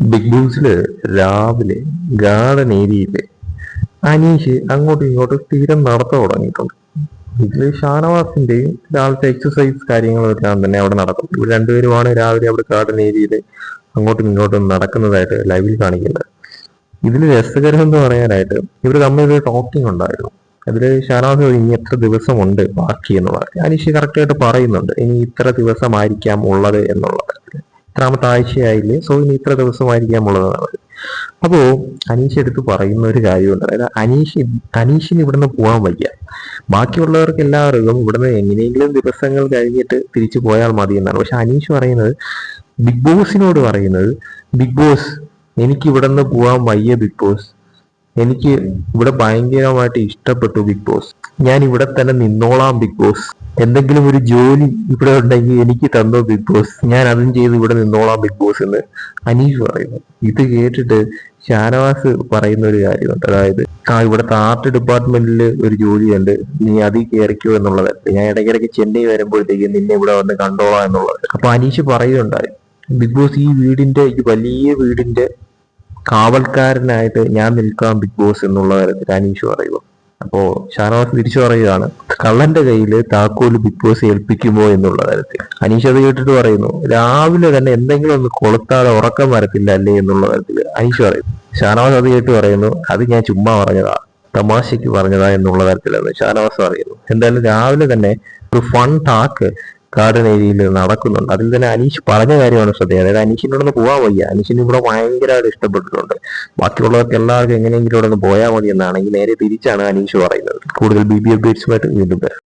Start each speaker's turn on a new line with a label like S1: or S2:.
S1: Big ബോസിൽ രാവിലെ garden ഏരിയയിൽ അനീഷ് അങ്ങോട്ടും ഇങ്ങോട്ടും സ്ഥിരം നടത്ത തുടങ്ങിയിട്ടുണ്ട്. ഇതിൽ ഷാനവാസിന്റെയും രാവിലത്തെ എക്സസൈസ് കാര്യങ്ങളെല്ലാം തന്നെ അവിടെ നടക്കും ഇവർ രണ്ടുപേരുമാണ് രാവിലെ അവിടെ ഗാർഡൻ ഏരിയയിൽ അങ്ങോട്ടും ഇങ്ങോട്ടും നടക്കുന്നതായിട്ട് ലൈവിൽ കാണിക്കുന്നത്. ഇതിൽ രസകരം എന്ന് പറയാനായിട്ട് ഇവർ തമ്മിൽ ഒരു ടോക്കിംഗ് ഉണ്ടായിരുന്നു. അതിൽ ഷാനവാസ് ഇനി എത്ര ദിവസമുണ്ട് ബാക്കി എന്നുള്ളത്. അനീഷ് കറക്റ്റായിട്ട് പറയുന്നുണ്ട് ഇനി ഇത്ര ദിവസമായിരിക്കാം ഉള്ളത് എന്നുള്ളത്. ഇത്രാമത്തെ ആഴ്ചയായില്ലേ? സോ ഇനി ഇത്ര ദിവസമായിരിക്കാം ഉള്ളതെന്നാണ് അപ്പോ അനീഷ് എടുത്ത് പറയുന്ന ഒരു കാര്യമുണ്ട്. അതായത് അനീഷ് അനീഷിന് ഇവിടുന്ന് പോകാൻ വയ്യ. ബാക്കിയുള്ളവർക്ക് എല്ലാവർക്കും ഇവിടുന്ന് എങ്ങനെയെങ്കിലും ദിവസങ്ങൾ കഴിഞ്ഞിട്ട് തിരിച്ചു പോയാൽ മതി എന്നാണ്. പക്ഷെ അനീഷ് പറയുന്നത് ബിഗ് ബോസിനോട് പറയുന്നത് ബിഗ് ബോസ് എനിക്ക് ഇവിടുന്ന് പോകാൻ വയ്യ ബിഗ് ബോസ് എനിക്ക് ഇവിടെ ഭയങ്കരമായിട്ട് ഇഷ്ടപ്പെട്ടു ബിഗ് ബോസ് ഞാൻ ഇവിടെ തന്നെ നിന്നോളാം ബിഗ് ബോസ് എന്തെങ്കിലും ഒരു ജോലി ഇവിടെ ഉണ്ടെങ്കിൽ എനിക്ക് തന്നോ ബിഗ് ബോസ് ഞാൻ അതും ചെയ്ത് ഇവിടെ നിന്നോളാം ബിഗ് ബോസ് എന്ന് അനീഷ് പറയുന്നു. ഇത് കേട്ടിട്ട് ഷാനവാസ് പറയുന്ന ഒരു കാര്യമുണ്ട്. അതായത് ആ ഇവിടുത്തെ ആർട്ട് ഡിപ്പാർട്ട്മെന്റിൽ ഒരു ജോലി ഉണ്ട് നീ അതിൽ കയറിക്കോ എന്നുള്ളത്. ഞാൻ ഇടയ്ക്കിടയ്ക്ക് ചെന്നൈ വരുമ്പോഴത്തേക്ക് നിന്നെ ഇവിടെ വന്ന് കണ്ടോളാം എന്നുള്ളത്. അപ്പൊ അനീഷ് പറയുന്നുണ്ടായി ബിഗ് ബോസ് ഈ വീടിന്റെ ഈ വലിയ വീടിന്റെ കാവൽക്കാരനായിട്ട് ഞാൻ നിൽക്കാം ബിഗ് ബോസ് എന്നുള്ള തരത്തിൽ അനീഷ് പറയുക അപ്പോ ഷാനവാസ് തിരിച്ചു പറയുകയാണ് കള്ളന്റെ കയ്യിൽ താക്കോൽ ബിഗ് ബോസ് ഏൽപ്പിക്കുമോ എന്നുള്ള തരത്തിൽ. അനീഷ് അത് കേട്ടിട്ട് പറയുന്നു രാവിലെ തന്നെ എന്തെങ്കിലും ഒന്ന് കൊളുത്താതെ ഉറക്കം വരത്തില്ല അല്ലേ എന്നുള്ള തരത്തിൽ അനീഷ് പറയുന്നു. ഷാനവാസ് അത് കേട്ട് പറയുന്നു അത് ഞാൻ ചുമ്മാ പറഞ്ഞതാ തമാശയ്ക്ക് പറഞ്ഞതാ എന്നുള്ള തരത്തിലാണ് ഷാനവാസ് പറയുന്നു. എന്തായാലും രാവിലെ തന്നെ ഒരു ഫൺ ടാക്ക് ഗാർഡൻ ഏരിയയിൽ നടക്കുന്നുണ്ട്. അതിൽ തന്നെ അനീഷ് പറഞ്ഞ കാര്യമാണ് ശ്രദ്ധേയം. അതായത് നിന്ന് പോകാൻ വയ്യ. അനീഷിന് ഇവിടെ ഭയങ്കരമായിട്ട് ഇഷ്ടപ്പെട്ടിട്ടുണ്ട്. ബാക്കിയുള്ളവർക്ക് എല്ലാവർക്കും എങ്ങനെയെങ്കിലും ഇവിടെ നിന്ന് പോയാൽ മതി എന്നാണ്. ഈ നേരെ തിരിച്ചാണ് അനീഷ് പറയുന്നത്. കൂടുതൽ ബി ബി എഫ് അപ്ഡേറ്റ്സുമായിട്ട് വീണ്ടും വരാം.